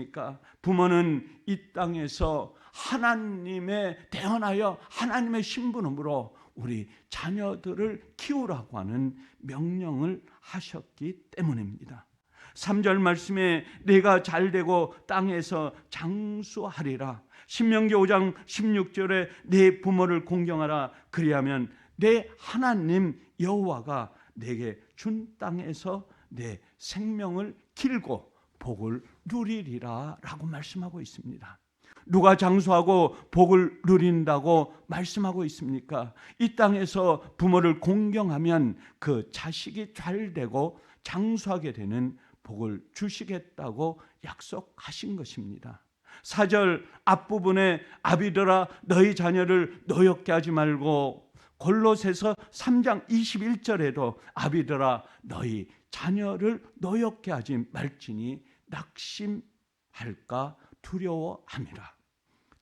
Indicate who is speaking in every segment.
Speaker 1: 무엇입니까? 부모는 이 땅에서 하나님에 대언하여 하나님의 신분으로 우리 자녀들을 키우라고 하는 명령을 하셨기 때문입니다. 3절 말씀에 내가 잘 되고 땅에서 장수하리라. 신명기 5장 16절에 내 부모를 공경하라. 그리하면 내 하나님 여호와가 내게 준 땅에서 내 생명을 길고 복을 누리리라 라고 말씀하고 있습니다. 누가 장수하고 복을 누린다고 말씀하고 있습니까? 이 땅에서 부모를 공경하면 그 자식이 잘 되고 장수하게 되는 복을 주시겠다고 약속하신 것입니다. 4절 앞부분에 아비들아 너희 자녀를 노엽게 하지 말고 골로새서 3장 21절에도 아비들아 너희 자녀를 노엽게 하지 말지니 낙심할까 두려워함이라.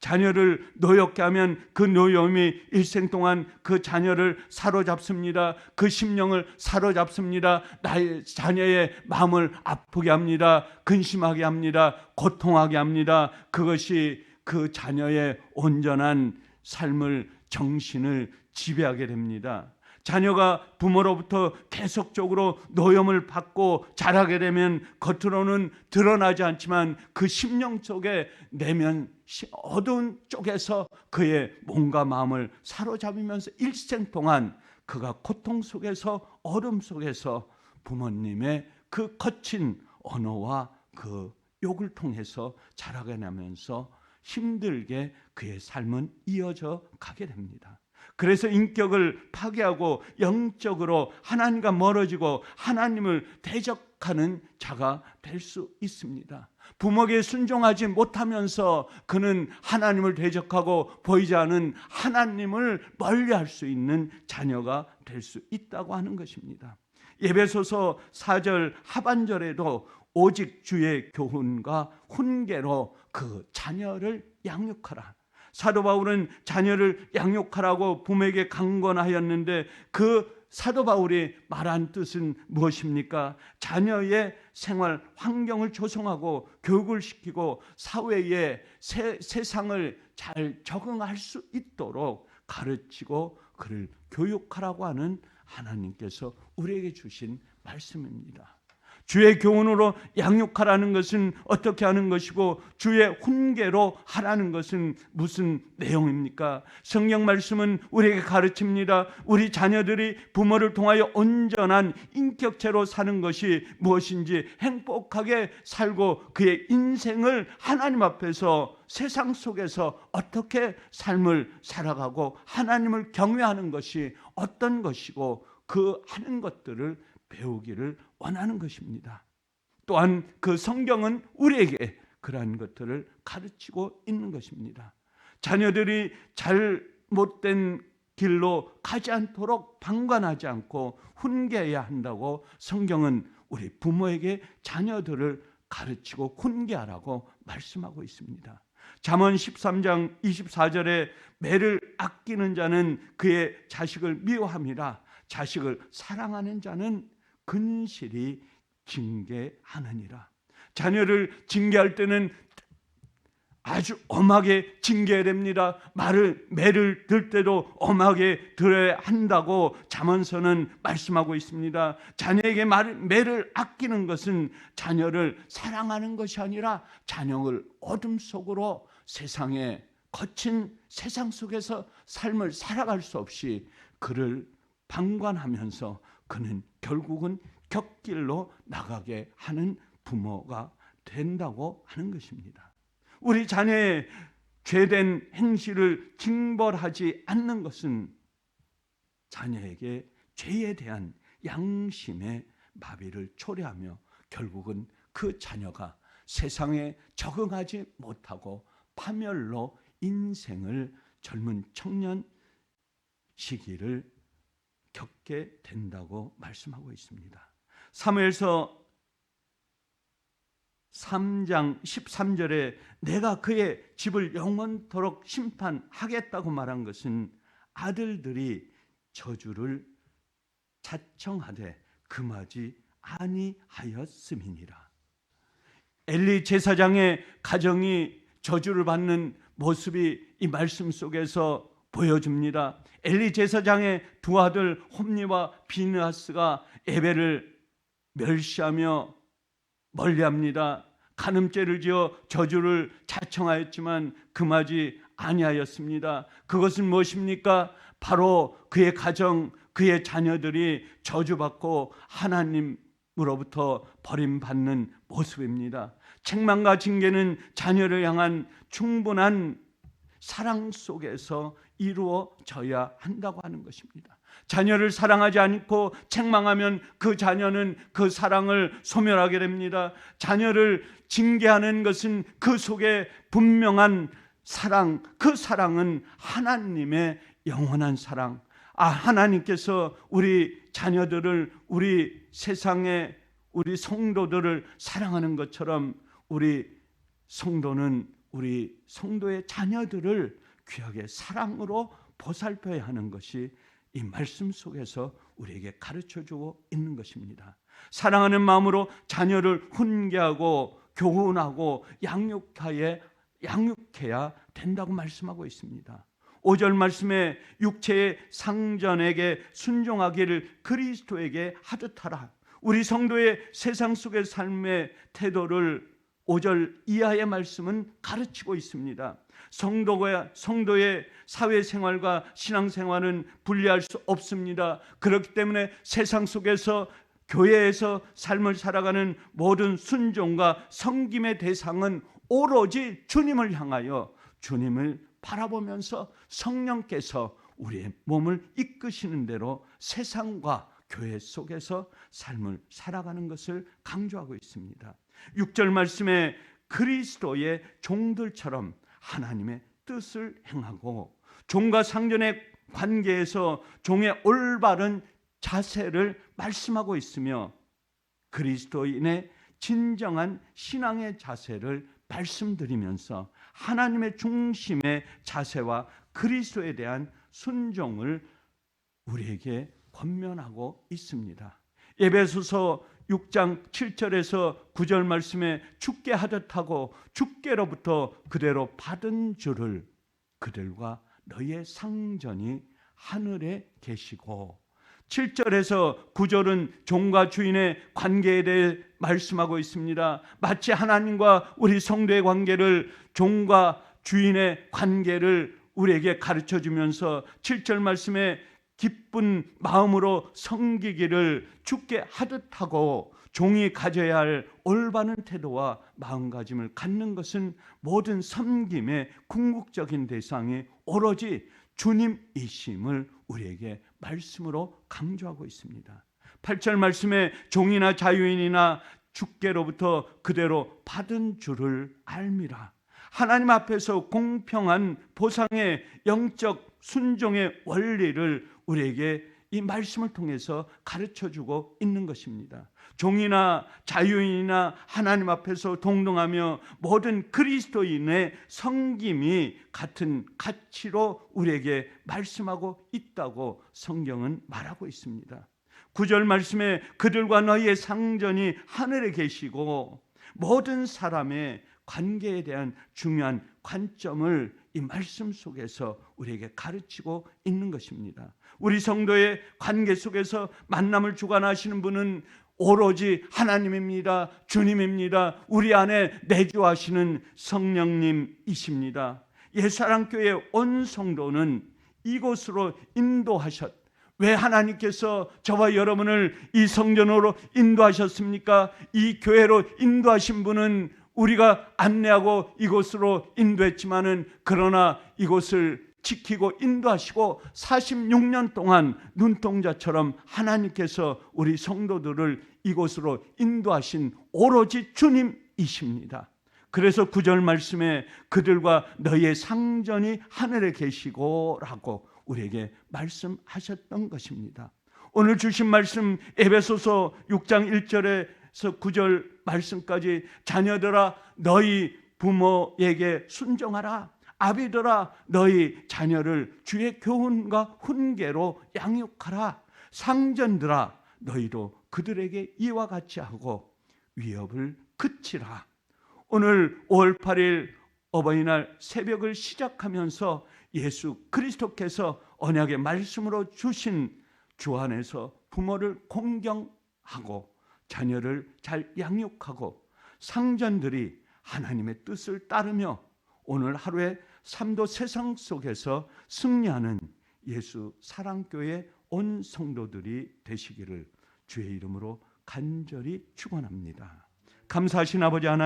Speaker 1: 자녀를 노엽게 하면 그 노여움이 일생 동안 그 자녀를 사로잡습니다. 그 심령을 사로잡습니다. 나의 자녀의 마음을 아프게 합니다. 근심하게 합니다. 고통하게 합니다. 그것이 그 자녀의 온전한 삶을 정신을 지배하게 됩니다. 자녀가 부모로부터 계속적으로 노염을 받고 자라게 되면 겉으로는 드러나지 않지만 그 심령 속에 내면 어두운 쪽에서 그의 몸과 마음을 사로잡으면서 일생 동안 그가 고통 속에서 얼음 속에서 부모님의 그 거친 언어와 그 욕을 통해서 자라게 나면서 힘들게 그의 삶은 이어져 가게 됩니다. 그래서 인격을 파괴하고 영적으로 하나님과 멀어지고 하나님을 대적하는 자가 될 수 있습니다. 부모에게 순종하지 못하면서 그는 하나님을 대적하고 보이지 않은 하나님을 멀리할 수 있는 자녀가 될 수 있다고 하는 것입니다. 예배소서 4절 하반절에도 오직 주의 교훈과 훈계로 그 자녀를 양육하라. 사도 바울은 자녀를 양육하라고 부모에게 강권하였는데 그 사도 바울이 말한 뜻은 무엇입니까? 자녀의 생활 환경을 조성하고 교육을 시키고 사회에 세, 세상을 잘 적응할 수 있도록 가르치고 그를 교육하라고 하는 하나님께서 우리에게 주신 말씀입니다. 주의 교훈으로 양육하라는 것은 어떻게 하는 것이고 주의 훈계로 하라는 것은 무슨 내용입니까? 성경 말씀은 우리에게 가르칩니다. 우리 자녀들이 부모를 통하여 온전한 인격체로 사는 것이 무엇인지 행복하게 살고 그의 인생을 하나님 앞에서 세상 속에서 어떻게 삶을 살아가고 하나님을 경외하는 것이 어떤 것이고 그 하는 것들을 배우기를 원하는 것입니다. 또한 그 성경은 우리에게 그러한 것들을 가르치고 있는 것입니다. 자녀들이 잘못된 길로 가지 않도록 방관하지 않고 훈계해야 한다고 성경은 우리 부모에게 자녀들을 가르치고 훈계하라고 말씀하고 있습니다. 잠언 13장 24절에 매를 아끼는 자는 그의 자식을 미워함이라 자식을 사랑하는 자는 근실이 징계하느니라. 자녀를 징계할 때는 아주 엄하게 징계해야 됩니다. 말을 매를 들 때도 엄하게 들어야 한다고 잠언서는 말씀하고 있습니다. 자녀에게 말 매를 아끼는 것은 자녀를 사랑하는 것이 아니라 자녀를 어둠 속으로 세상에 거친 세상 속에서 삶을 살아갈 수 없이 그를 방관하면서 그는 결국은 격길로 나가게 하는 부모가 된다고 하는 것입니다. 우리 자녀의 죄된 행실을 징벌하지 않는 것은 자녀에게 죄에 대한 양심의 마비를 초래하며 결국은 그 자녀가 세상에 적응하지 못하고 파멸로 인생을 젊은 청년 시기를 겪게 된다고 말씀하고 있습니다. 사무엘서 3장 13절에 내가 그의 집을 영원토록 심판하겠다고 말한 것은 아들들이 저주를 자청하되 금하지 아니하였음이니라. 엘리 제사장의 가정이 저주를 받는 모습이 이 말씀 속에서 보여줍니다. 엘리 제사장의 두 아들 홈리와 비느하스가 에베를 멸시하며 멀리합니다. 간음죄를 지어 저주를 자청하였지만 금하지 아니하였습니다. 그것은 무엇입니까? 바로 그의 가정, 그의 자녀들이 저주받고 하나님으로부터 버림받는 모습입니다. 책망과 징계는 자녀를 향한 충분한 사랑 속에서 이루어져야 한다고 하는 것입니다. 자녀를 사랑하지 않고 책망하면 그 자녀는 그 사랑을 소멸하게 됩니다. 자녀를 징계하는 것은 그 속에 분명한 사랑, 그 사랑은 하나님의 영원한 사랑. 아, 하나님께서 우리 자녀들을 우리 세상에 우리 성도들을 사랑하는 것처럼 우리 성도는 우리 성도의 자녀들을 귀하게 사랑으로 보살펴야 하는 것이 이 말씀 속에서 우리에게 가르쳐 주고 있는 것입니다. 사랑하는 마음으로 자녀를 훈계하고 교훈하고 양육하에 양육해야 된다고 말씀하고 있습니다. 5절 말씀에 육체의 상전에게 순종하기를 그리스도에게 하듯 하라. 우리 성도의 세상 속의 삶의 태도를 5절 이하의 말씀은 가르치고 있습니다. 성도가 성도의 사회생활과 신앙생활은 분리할 수 없습니다. 그렇기 때문에 세상 속에서 교회에서 삶을 살아가는 모든 순종과 섬김의 대상은 오로지 주님을 향하여 주님을 바라보면서 성령께서 우리의 몸을 이끄시는 대로 세상과 교회 속에서 삶을 살아가는 것을 강조하고 있습니다. 6절 말씀에 그리스도의 종들처럼 하나님의 뜻을 행하고 종과 상전의 관계에서 종의 올바른 자세를 말씀하고 있으며 그리스도인의 진정한 신앙의 자세를 말씀드리면서 하나님의 중심의 자세와 그리스도에 대한 순종을 우리에게 권면하고 있습니다. 예배소서 6장 7절에서 9절 말씀에 죽게 하듯 하고 죽게로부터 그대로 받은 줄을 그들과 너의 상전이 하늘에 계시고 7절에서 9절은 종과 주인의 관계에 대해 말씀하고 있습니다. 마치 하나님과 우리 성도의 관계를 종과 주인의 관계를 우리에게 가르쳐 주면서 7절 말씀에 기쁜 마음으로 섬기기를 죽게 하듯 하고 종이 가져야 할 올바른 태도와 마음가짐을 갖는 것은 모든 섬김의 궁극적인 대상이 오로지 주님이심을 우리에게 말씀으로 강조하고 있습니다. 8절 말씀에 종이나 자유인이나 주께로부터 그대로 받은 줄을 알미라. 하나님 앞에서 공평한 보상의 영적 순종의 원리를 우리에게 이 말씀을 통해서 가르쳐 주고 있는 것입니다. 종이나 자유인이나 하나님 앞에서 동등하며 모든 그리스도인의 성김이 같은 가치로 우리에게 말씀하고 있다고 성경은 말하고 있습니다. 구절 말씀에 그들과 너희의 상전이 하늘에 계시고 모든 사람의 관계에 대한 중요한 관점을 이 말씀 속에서 우리에게 가르치고 있는 것입니다. 우리 성도의 관계 속에서 만남을 주관하시는 분은 오로지 하나님입니다. 주님입니다. 우리 안에 내주하시는 성령님이십니다. 예사랑교회 온 성도는 이곳으로 인도하셨. 왜 하나님께서 저와 여러분을 이 성전으로 인도하셨습니까? 이 교회로 인도하신 분은 우리가 안내하고 이곳으로 인도했지만은 그러나 이곳을 지키고 인도하시고 46년 동안 눈동자처럼 하나님께서 우리 성도들을 이곳으로 인도하신 오로지 주님이십니다. 그래서 구절 말씀에 그들과 너의 상전이 하늘에 계시고라고 우리에게 말씀하셨던 것입니다. 오늘 주신 말씀 에베소서 6장 1절에서 9절 말씀까지 자녀들아 너희 부모에게 순종하라. 아비들아 너희 자녀를 주의 교훈과 훈계로 양육하라. 상전들아 너희도 그들에게 이와 같이 하고 위협을 그치라. 오늘 5월 8일 어버이날 새벽을 시작하면서 예수 그리스도께서 언약의 말씀으로 주신 주 안에서 부모를 공경하고 자녀를 잘 양육하고 상전들이 하나님의 뜻을 따르며 오늘 하루의 삶도 세상 속에서 승리하는 예수 사랑교회 온 성도들이 되시기를 주의 이름으로 간절히 축원합니다. 감사하신 아버지 하나님